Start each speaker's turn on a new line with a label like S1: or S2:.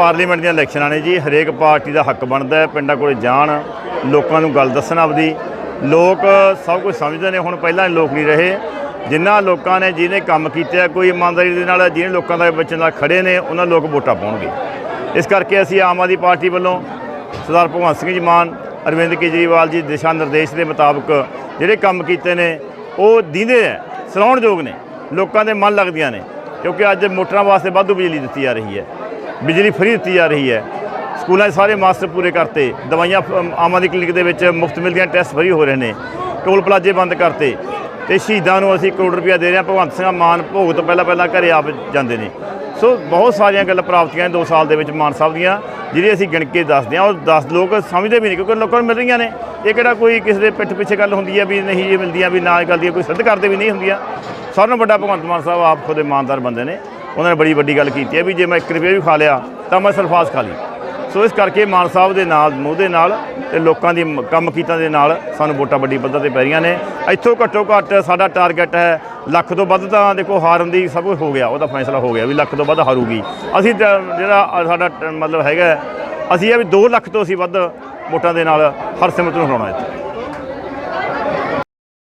S1: Parliament ਦੀਆਂ ਇਲੈਕਸ਼ਨਾਂ ਨੇ ਜੀ, ਹਰੇਕ ਪਾਰਟੀ ਦਾ ਹੱਕ ਬਣਦਾ ਹੈ, ਪਿੰਡਾਂ ਕੋਲੇ ਜਾਣ, ਲੋਕਾਂ ਨੂੰ ਗੱਲ ਦੱਸਣ ਆਪਦੀ। ਲੋਕ ਸਭ ਕੁਝ ਸਮਝਦੇ ਨੇ, ਹੁਣ ਪਹਿਲਾਂ ਦੇ ਲੋਕ ਨਹੀਂ ਰਹੇ। ਜਿਨ੍ਹਾਂ ਲੋਕਾਂ ਨੇ ਜਿਹਨੇ ਕੰਮ ਕੀਤਾ ਕੋਈ ਇਮਾਨਦਾਰੀ ਦੇ ਨਾਲ ਜਿਹਨੇ ਲੋਕਾਂ ਦਾ ਵਿੱਚ ਨਾਲ ਖੜੇ ਨੇ, ਉਹਨਾਂ ਲੋਕ ਵੋਟਾਂ ਪਾਉਣਗੇ। ਇਸ ਕਰਕੇ ਅਸੀਂ ਆਮ ਆਦਮੀ ਪਾਰਟੀ ਵੱਲੋਂ ਸਰਦਾਰ ਭਗਵੰਤ ਸਿੰਘ ਜੀ ਮਾਨ, ਅਰਵਿੰਦ ਕੇਜਰੀਵਾਲ ਜੀ ਦਿਸ਼ਾ ਨਿਰਦੇਸ਼ ਦੇ ਮੁਤਾਬਕ ਜਿਹੜੇ ਕੰਮ ਕੀਤੇ ਨੇ, ਉਹ ਦੀਂਦੇ ਹੈ ਸਲਾਉਣਯੋਗ ਨੇ। ਲੋਕਾਂ ਦੇ ਮਨ ਲੱਗਦੀਆਂ ਨੇ, ਕਿਉਂਕਿ ਅੱਜ ਮੋਟਰਾਂ ਵਾਸਤੇ ਵਾਧੂ ਬਿਜਲੀ ਦਿੱਤੀ ਜਾ ਰਹੀ ਹੈ। ਬਿਜਲੀ ਫ੍ਰੀ ਦਿੱਤੀ ਜਾ ਰਹੀ ਹੈ। ਸਕੂਲਾਂ 'ਚ ਸਾਰੇ ਮਾਸਟਰ ਪੂਰੇ ਕਰਤੇ। ਦਵਾਈਆਂ ਫ- ਆਮ ਆਦਮੀ ਕਲੀਨਿਕ ਦੇ ਵਿੱਚ ਮੁਫਤ ਮਿਲਦੀਆਂ, ਟੈਸਟ ਫ੍ਰੀ ਹੋ ਰਹੇ ਨੇ। ਟੋਲ ਪਲਾਜ਼ੇ ਬੰਦ ਕਰਤੇ। ਤੇ ਸ਼ਹੀਦਾਂ ਨੂੰ ਅਸੀਂ ਕਰੋੜ ਰੁਪਇਆ ਦੇ ਰਹੇ ਹਾਂ। ਭਗਵੰਤ ਸਿੰਘ ਮਾਨ ਭੋਗ ਤੋਂ ਪਹਿਲਾਂ ਪਹਿਲਾਂ ਘਰੇ ਆਪ ਜਾਂਦੇ ਨੇ। ਸੋ ਬਹੁਤ ਸਾਰੀਆਂ ਗੱਲਾਂ ਪ੍ਰਾਪਤੀਆਂ ਨੇ 2 ਸਾਲ ਦੇ ਵਿੱਚ ਮਾਨ ਸਾਹਿਬ ਦੀਆਂ ਜਿਹੜੀ ਅਸੀਂ ਗਿਣ ਕੇ ਦੱਸਦੇ ਹਾਂ। ਉਹ 10 ਲੋਕ ਸਮਝਦੇ ਵੀ ਨਹੀਂ, ਕਿਉਂਕਿ ਲੋਕਾਂ ਨੂੰ ਮਿਲ ਰਹੀਆਂ ਨੇ। ਇਹ ਕਿਹੜਾ ਕੋਈ ਕਿਸੇ ਦੇ ਪਿੱਠ ਪਿੱਛੇ ਗੱਲ ਹੁੰਦੀ ਹੈ ਵੀ ਨਹੀਂ ਇਹ ਮਿਲਦੀਆਂ, ਵੀ ਨਾ ਇਹ ਗੱਲ ਦੀ ਕੋਈ ਸਿੱਧ ਕਰਦੇ ਵੀ ਨਹੀਂ ਹੁੰਦੀਆਂ। ਸਾਰਿਆਂ ਨਾਲੋਂ ਵੱਡਾ ਭਗਵੰਤ ਮਾਨ ਸਾਹਿਬ ਆਪ ਖੁਦ ਇਮਾਨਦਾਰ ਬੰਦੇ ਨੇ। ਉਹਨਾਂ ਨੇ ਬੜੀ ਵੱਡੀ ਗੱਲ ਕੀਤੀ ਹੈ ਵੀ ਜੇ ਮੈਂ 1 ਰੁਪਏ ਵੀ ਖਾ ਲਿਆ ਤਾਂ ਮੈਂ ਸਲਫਾਸ ਖਾ ਲਈ। ਸੋ ਇਸ ਕਰਕੇ ਮਾਨ ਸਾਹਿਬ ਦੇ ਨਾਲ, ਮੂੰਹ ਦੇ ਨਾਲ ਤੇ ਲੋਕਾਂ ਦੀ ਕੰਮ ਕੀਤਾਂ ਦੇ ਨਾਲ ਸਾਨੂੰ ਵੋਟਾਂ ਵੱਡੀ ਪੱਧਰ ਤੇ ਪੈ ਰਹੀਆਂ ਨੇ। ਇੱਥੋਂ ਘੱਟੋ ਘੱਟ ਸਾਡਾ ਟਾਰਗੇਟ ਹੈ ਲੱਖ ਤੋਂ ਵੱਧ ਤਾਂ ਦੇਖੋ ਹਾਰਨ ਦੀ ਸਭ ਕੁਝ ਹੋ ਗਿਆ, ਉਹਦਾ ਫੈਸਲਾ ਹੋ ਗਿਆ ਵੀ ਲੱਖ ਤੋਂ ਵੱਧ ਹਾਰੂਗੀ। ਅਸੀਂ ਜਿਹੜਾ ਸਾਡਾ ਟ- ਮਤਲਬ ਹੈਗਾ, ਅਸੀਂ ਇਹ ਵੀ 2 ਲੱਖ ਤੋਂ ਅਸੀਂ ਵੱਧ ਵੋਟਾਂ ਦੇ ਨਾਲ ਹਰਸਿਮਰਤ ਨੂੰ ਹਰਾਉਣਾ ਇੱਥੇ।